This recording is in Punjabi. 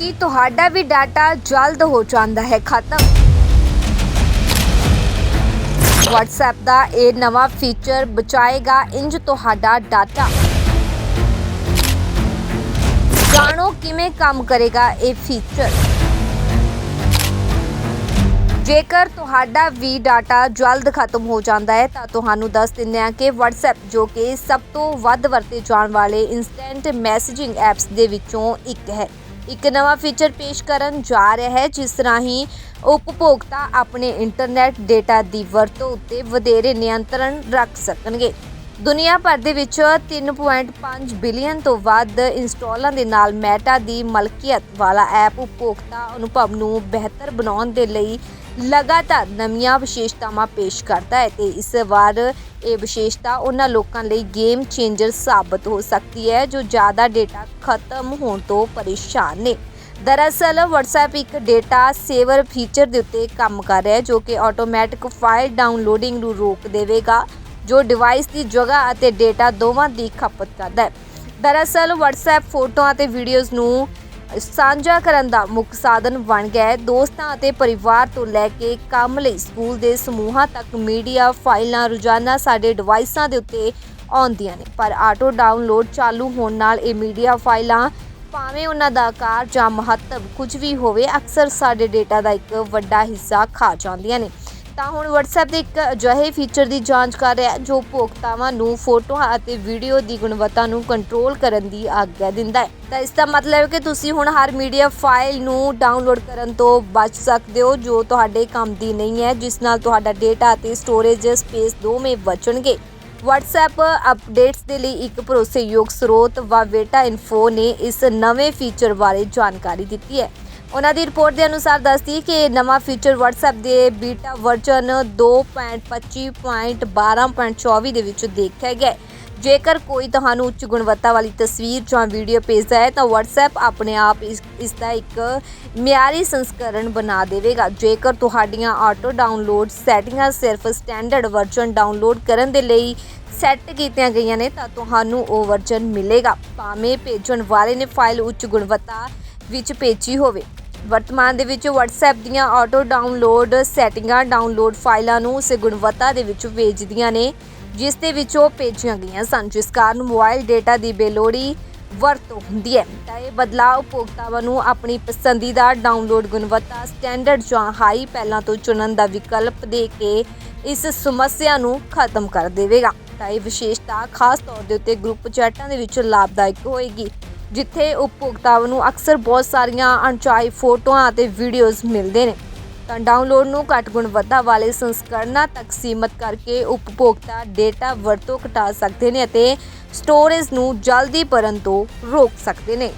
ਕਿ ਤੁਹਾਡਾ ਵੀ ਡਾਟਾ ਜਲਦ ਹੋ ਜਾਂਦਾ ਹੈ, ਖਤਮ। WhatsApp ਦਾ ਇਹ ਨਵਾਂ ਫੀਚਰ ਬਚਾਏਗਾ, ਇੰਜ ਤੁਹਾਡਾ ਡਾਟਾ। ਜਾਣੋ ਕਿਵੇਂ ਕੰਮ ਕਰੇਗਾ ਇਹ ਫੀਚਰ ਜੇਕਰ ਤੁਹਾਡਾ ਵੀ ਡਾਟਾ ਜਲਦ ਖਤਮ ਹੋ ਜਾਂਦਾ ਹੈ, ਤਾਂ ਤੁਹਾਨੂੰ ਦੱਸ ਦਿੰਦੇ ਹਾਂ ਕਿ WhatsApp, ਜੋ ਕਿ ਸਭ ਤੋਂ ਵੱਧ ਵਰਤੇ ਜਾਣ ਵਾਲੇ ਇਨਸਟੈਂਟ ਮੈਸੇਜਿੰਗ ਐਪਸ ਦੇ ਵਿੱਚੋਂ ਇੱਕ ਹੈ। ਇੱਕ ਨਵਾਂ ਫੀਚਰ ਪੇਸ਼ ਕਰਨ ਜਾ ਰਿਹਾ ਹੈ, ਜਿਸ ਰਾਹੀਂ ਉਪਭੋਗਤਾ ਆਪਣੇ ਇੰਟਰਨੈਟ ਡੇਟਾ ਦੀ ਵਰਤੋਂ ਉੱਤੇ ਵਧੇਰੇ ਨਿਯੰਤਰਣ ਰੱਖ ਸਕਣਗੇ। ਦੁਨੀਆ ਭਰ ਦੇ ਵਿੱਚ 3.5 ਬਿਲੀਅਨ ਤੋਂ ਵੱਧ ਇੰਸਟਾਲਾਂ ਦੇ ਨਾਲ ਮੈਟਾ ਦੀ ਮਲਕੀਅਤ ਵਾਲਾ ਐਪ ਉਪਭੋਗਤਾ ਅਨੁਭਵ ਨੂੰ ਬਿਹਤਰ ਬਣਾਉਣ ਦੇ ਲਈ ਲਗਾਤਾਰ ਨਵੀਆਂ ਵਿਸ਼ੇਸ਼ਤਾਵਾਂ ਪੇਸ਼ ਕਰਦਾ ਹੈ ਤੇ ਇਸ ਵਾਰ ਇਹ ਵਿਸ਼ੇਸ਼ਤਾ ਉਹਨਾਂ ਲੋਕਾਂ ਲਈ ਗੇਮ ਚੇਂਜਰ ਸਾਬਤ ਹੋ ਸਕਦੀ ਹੈ ਜੋ ਜ਼ਿਆਦਾ ਡੇਟਾ ਖਤਮ ਹੋਣ ਤੋਂ ਪਰੇਸ਼ਾਨ ਨੇ। ਦਰਅਸਲ WhatsApp ਇੱਕ ਡੇਟਾ ਸੇਵਰ ਫੀਚਰ ਦੇ ਉੱਤੇ ਕੰਮ ਕਰ ਰਿਹਾ ਹੈ ਜੋ ਕਿ ਆਟੋਮੈਟਿਕ ਫਾਈਲ ਡਾਊਨਲੋਡਿੰਗ ਨੂੰ ਰੋਕ ਦੇਵੇਗਾ। ਜੋ ਡਿਵਾਈਸ ਦੀ ਜਗ੍ਹਾ ਅਤੇ ਡੇਟਾ ਦੋਵਾਂ ਦੀ ਖਪਤ ਕਰਦਾ ਹੈ। ਦਰਅਸਲ WhatsApp ਫੋਟੋਆਂ ਅਤੇ ਵੀਡੀਓਜ਼ ਨੂੰ ਸਾਂਝਾ ਕਰਨ ਦਾ ਮੁੱਖ ਸਾਧਨ ਬਣ ਗਿਆ ਹੈ। ਦੋਸਤਾਂ ਅਤੇ ਪਰਿਵਾਰ ਤੋਂ ਲੈ ਕੇ ਕੰਮ ਲਈ ਸਕੂਲ ਦੇ ਸਮੂਹਾਂ ਤੱਕ ਮੀਡੀਆ ਫਾਈਲਾਂ ਰੋਜ਼ਾਨਾ ਸਾਡੇ ਡਿਵਾਈਸਾਂ ਦੇ ਉੱਤੇ ਆਉਂਦੀਆਂ ਨੇ। ਪਰ ਆਟੋ ਡਾਊਨਲੋਡ ਚਾਲੂ ਹੋਣ ਨਾਲ ਇਹ ਮੀਡੀਆ ਫਾਈਲਾਂ ਭਾਵੇਂ ਉਹਨਾਂ ਦਾ ਆਕਾਰ ਜਾਂ ਮਹੱਤਵ ਕੁਝ ਵੀ ਹੋਵੇ, ਅਕਸਰ ਸਾਡੇ ਡੇਟਾ ਦਾ ਇੱਕ ਵੱਡਾ ਹਿੱਸਾ ਖਾ ਜਾਂਦੀਆਂ ਨੇ। ਤਾਂ ਹੁਣ WhatsApp ਦੇ ਇੱਕ ਅਜਿਹੇ ਫੀਚਰ ਦੀ ਜਾਂਚ ਕਰ ਰਿਹਾ ਹੈ, ਜੋ ਉਪਭੋਗਤਾਵਾਂ ਨੂੰ ਫੋਟੋਆਂ ਅਤੇ ਵੀਡੀਓ ਦੀ ਗੁਣਵੱਤਾ ਨੂੰ ਕੰਟਰੋਲ ਕਰਨ ਦੀ ਆਗਿਆ ਦਿੰਦਾ ਹੈ। ਤਾਂ ਇਸ ਦਾ ਮਤਲਬ ਹੈ ਕਿ ਤੁਸੀਂ ਹੁਣ ਹਰ ਮੀਡੀਆ ਫਾਈਲ ਨੂੰ ਡਾਊਨਲੋਡ ਕਰਨ ਤੋਂ ਬਚ ਸਕਦੇ ਹੋ, ਜੋ ਤੁਹਾਡੇ ਕੰਮ ਦੀ ਨਹੀਂ ਹੈ, ਜਿਸ ਨਾਲ ਤੁਹਾਡਾ ਡੇਟਾ ਅਤੇ ਸਟੋਰੇਜ ਸਪੇਸ ਦੋਵੇਂ ਬਚਣਗੇ। WhatsApp ਅਪਡੇਟਸ ਦੇ ਲਈ ਇੱਕ ਭਰੋਸੇਯੋਗ ਸਰੋਤ ਵਾਵੇਟਾ ਇਨਫੋ ਨੇ ਇਸ ਨਵੇਂ ਫੀਚਰ ਬਾਰੇ ਜਾਣਕਾਰੀ ਦਿੱਤੀ ਹੈ। ਉਹਨਾਂ ਦੀ ਰਿਪੋਰਟ ਦੇ ਅਨੁਸਾਰ ਦੱਸਦੀ ਕਿ ਇਹ ਨਵਾਂ ਫੀਚਰ WhatsApp ਦੇ ਬੀਟਾ ਵਰਜ਼ਨ 2.25.12.24 ਦੇ ਵਿੱਚ ਦੇਖਿਆ ਗਿਆ ਜੇਕਰ ਕੋਈ ਤੁਹਾਨੂੰ ਉੱਚ ਗੁਣਵੱਤਾ ਵਾਲੀ ਤਸਵੀਰ ਜਾਂ ਵੀਡੀਓ ਭੇਜਦਾ ਹੈ, ਤਾਂ WhatsApp ਆਪਣੇ ਆਪ ਇਸ ਦਾ ਇੱਕ ਮਿਆਰੀ ਸੰਸਕਰਣ ਬਣਾ ਦੇਵੇਗਾ। ਜੇਕਰ ਤੁਹਾਡੀਆਂ ਆਟੋ ਡਾਊਨਲੋਡ ਸੈਟਿੰਗਾਂ ਸਿਰਫ ਸਟੈਂਡਰਡ ਵਰਜ਼ਨ ਡਾਊਨਲੋਡ ਕਰਨ ਦੇ ਲਈ ਸੈੱਟ ਕੀਤੀਆਂ ਗਈਆਂ ਨੇ, ਤਾਂ ਤੁਹਾਨੂੰ ਉਹ ਵਰਜ਼ਨ ਮਿਲੇਗਾ। ਭਾਵੇਂ ਭੇਜਣ ਵਾਲੇ ਨੇ ਫਾਈਲ ਉੱਚ ਗੁਣਵੱਤਾ ਵਿੱਚ ਭੇਜੀ ਹੋਵੇ। ਵਰਤਮਾਨ ਦੇ ਵਿੱਚ WhatsApp ਦੀਆਂ ਆਟੋ ਡਾਊਨਲੋਡ ਸੈਟਿੰਗਾਂ ਡਾਊਨਲੋਡ ਫਾਈਲਾਂ ਨੂੰ ਉਸੇ ਗੁਣਵੱਤਾ ਦੇ ਵਿੱਚ ਭੇਜਦੀਆਂ ਨੇ, ਜਿਸ ਦੇ ਵਿੱਚ ਉਹ ਭੇਜੀਆਂ ਗਈਆਂ ਸਨ, ਜਿਸ ਕਾਰਨ ਮੋਬਾਈਲ ਡੇਟਾ ਦੀ ਬੇਲੋੜੀ ਵਰਤੋਂ ਹੁੰਦੀ ਹੈ। ਤਾਂ ਇਹ ਬਦਲਾਅ ਉਪਭੋਗਤਾਵਾਂ ਨੂੰ ਆਪਣੀ ਪਸੰਦੀਦਾ ਡਾਊਨਲੋਡ ਗੁਣਵੱਤਾ ਸਟੈਂਡਰਡ ਜਾਂ ਹਾਈ ਪਹਿਲਾਂ ਤੋਂ ਚੁਣਨ ਦਾ ਵਿਕਲਪ ਦੇ ਕੇ ਇਸ ਸਮੱਸਿਆ ਨੂੰ ਖਤਮ ਕਰ ਦੇਵੇਗਾ। ਤਾਂ ਇਹ ਵਿਸ਼ੇਸ਼ਤਾ ਖਾਸ ਤੌਰ ਦੇ ਉੱਤੇ ਗਰੁੱਪ ਚੈਟਾਂ ਦੇ ਵਿੱਚ ਲਾਭਦਾਇਕ ਹੋਏਗੀ। ਜਿੱਥੇ ਉਪਭੋਗਤਾਵਾਂ ਨੂੰ ਅਕਸਰ ਬਹੁਤ ਸਾਰੀਆਂ ਅਣਚਾਹੀ ਫੋਟੋਆਂ ਅਤੇ ਵੀਡੀਓਜ਼ ਮਿਲਦੇ ਨੇ। ਤਾਂ ਡਾਊਨਲੋਡ ਨੂੰ ਘੱਟ ਗੁਣਵੱਤਾ ਵਾਲੇ ਸੰਸਕਰਨਾਂ ਤੱਕ ਸੀਮਤ ਕਰਕੇ ਉਪਭੋਗਤਾ ਡੇਟਾ ਵਰਤੋਂ ਘਟਾ ਸਕਦੇ ਨੇ ਅਤੇ ਸਟੋਰੇਜ ਨੂੰ ਜਲਦੀ ਭਰਨ ਤੋਂ ਰੋਕ ਸਕਦੇ ਨੇ।